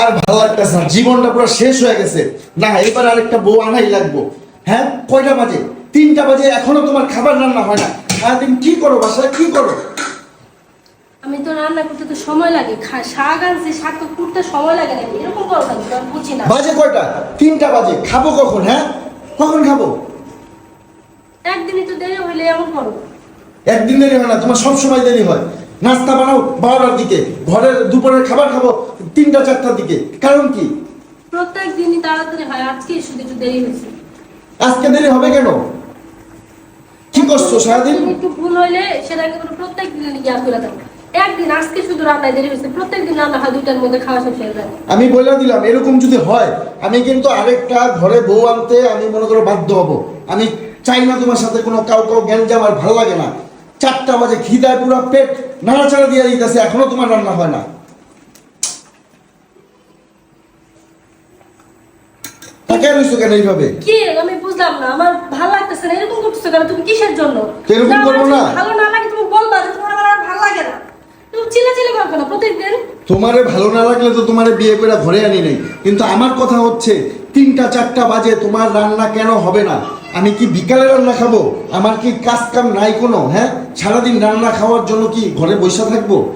আর ভালো লাগতেছে না। জীবনটা পুরো শেষ হয়ে গেছে। না এবার আরেকটা বউ আনাই লাগবো। হ্যাঁ কয়টা বাজে? তিনটা বাজে এখনও তোমার খাবার রান্না হয় না। সারাদিন কি করো বাসায় কি করো? আমি তো রান্না করতে তো সময় লাগে। শাক আনছি শাক তো কুটতে সময় লাগে নাকি এরকম করো আমি বুঝি না। বাজে কয়টা? তিনটা বাজে। খাব কখন হ্যাঁ? কখন খাব? একদিনই তো দেরি হইলে এমন করো। একদিন দেরি হয় না তোমার সব সময় দেরি হয়। নাস্তা বানাও বারোটার দিকে। ঘরের দুপুরের খাবার খাব তিনটা চারটার দিকে। কারণ কি? প্রত্যেক দিনই তাড়াতাড়ি হয়। আজকে শুধু একটু দেরি হয়েছে। আজকে দেরি হবে কেন? কি করছ সারাদিন? একটু ভুল হইলে সেটাকে কোনো প্রত্যেক দিন ইয়া করে দাও। একদিন আজকে শুধু রান্নায় দেরি হয়েছে। প্রত্যেক দিন রান্না হয় দুইটার মধ্যে খাওয়া শেষ হয়ে আমি বলে দিলাম এরকম যদি হয় আমি কিন্তু আরেকটা ঘরে বউ আনতে আমি মনে করো বাধ্য হব। আমি চাই না তোমার সাথে কোনো কাউ কাউ জ্ঞান আমার ভালো লাগে না। চারটা বাজে খিদায় পুরো পেট নাড়াচাড়া দিয়ে দিতেছে এখনও তোমার রান্না হয় না। কেন এইভাবে? কি? আমি বুঝলাম না আমার ভালো লাগতেছে না এরকম করতেছো কেন তুমি কিসের জন্য? এরকম করব না? ভালো না লাগে তুমি বলবা যে তোমার আমার ভালো লাগে না। তুমি চিল্লা চিল্লি করো না প্রত্যেকদিন তোমারে ভালো না লাগলে তো তোমারে বিয়ে করে ঘরে আনি নাই। কিন্তু আমার কথা হচ্ছে তিনটা চারটা বাজে তোমার রান্না কেন হবে না? আমি কি বিকালে রান্না খাব? আমার কি কাজ কাম নাই কোনো হ্যাঁ? সারাদিন রান্না খাওয়ার জন্য কি ঘরে বসে থাকব?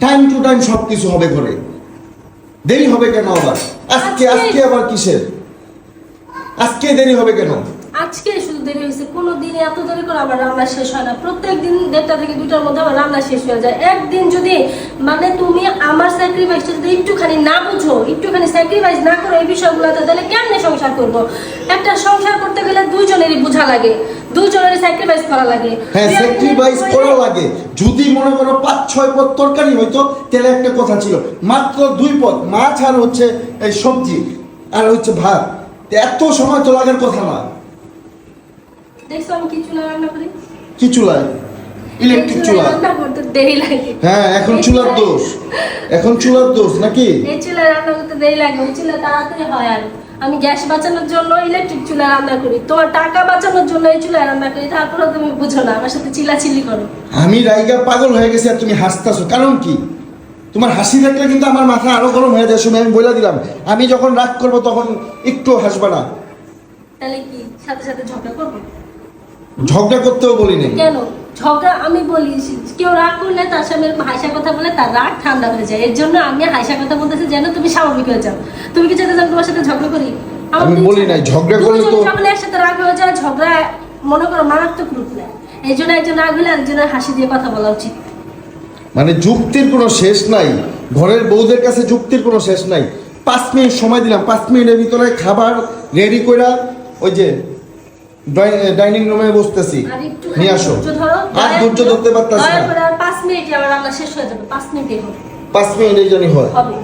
টাইম টু টাইম সব কিছু হবে ঘরে। দেরি হবে কেন আবার? আজকে আজকে- আজকে আবার কিসের? আজকে দেরি হবে কেন? আজকে শুধু দেরি হয়েছে কোনো দিন এত দেরি করে আমার রান্না শেষ হয় না। প্রত্যেক দিন দেড়টা থেকে দুটার মধ্যে আমার রান্না শেষ হয়ে যায়। একদিন যদি মানে তুমি আমার স্যাক্রিফাইসটা যদি একটুখানি না বুঝো একটুখানি স্যাক্রিফাইস না করো এই বিষয়গুলোতে তাহলে কেমনে সংসার করব? একটা সংসার করতে গেলে দুইজনেরই বোঝা লাগে দুইজনেরই স্যাক্রিফাইস করা লাগে। হ্যাঁ স্যাক্রিফাইস করা লাগে। যদি মনে করো পাঁচ ছয় পদ তরকারি হইতো তাহলে একটা কথা ছিল মাত্র দুই পদ মাছ আর হচ্ছে এই সবজি আর হচ্ছে ভাত। এত সময় তো লাগার কথা না। দেখছ আমি কি চুলা রান্না করি? কি চুলায় ইলেকট্রিক চুলা। হ্যাঁ এখন চুলার দোষ। এখন চুলার দোষ নাকি? এই চুলায় রান্না করতে দেরি লাগে ওই চুলা তাড়াতাড়ি হয় আর। আমি গ্যাস বাঁচানোর জন্য ইলেকট্রিক চুলায় রান্না করি। তোমার টাকা বাঁচানোর জন্য এই চুলায় রান্না করি তারপরে তুমি বুঝো না আমার সাথে চিল্লাচিল্লি করো। আমি রাইগা পাগল হয়ে গেছি আর তুমি হাসতাছো। কারণ কি? তোমার হাসি দেখলে কিন্তু আমার মাথা আরও গরম হয়ে যায় আমি বলে দিলাম। আমি যখন রাগ করব তখন একটু হাসবা না। তাহলে কি সাথে সাথে ঝগড়া করব? ঝগড়া করতেও বলি নাই কেন? ঝগড়া আমি বলি কেউ রাগ করলে তার সামনে হাসা কথা বলে তার রাগ ঠান্ডা হয়ে যায়। এর জন্য আমি হাসা কথা বলতেছি যেন তুমি স্বাভাবিক হয়ে যাও। তুমি কি চাইতে আমি তোমার সাথে ঝগড়া করি? আমি বলি নাই, ঝগড়া করলে তো- যখন একসাথে রাগ হয়ে যায় ঝগড়া মনে করো মারাত্মক রূপ নেয়। এই জন্য একজন রাগ হলে একজনের হাসি দিয়ে কথা বলা উচিত। মানে যুক্তির কোনো শেষ নাই। ঘরের বউদের কাছে যুক্তির কোনো শেষ নাই। পাঁচ মিনিট সময় দিলাম পাঁচ মিনিটের ভিতরে খাবার রেডি কইরা ওই যে ডাইনিং রুমে বসতেছি নিয়ে আসো আর ধৈর্য ধরতে পারতাছি না করে আর পাঁচ মিনিটে আমার রান্না শেষ হয়ে যাবে পাঁচ মিনিটে হবে পাঁচ মিনিট এই জন্যই হয় হবে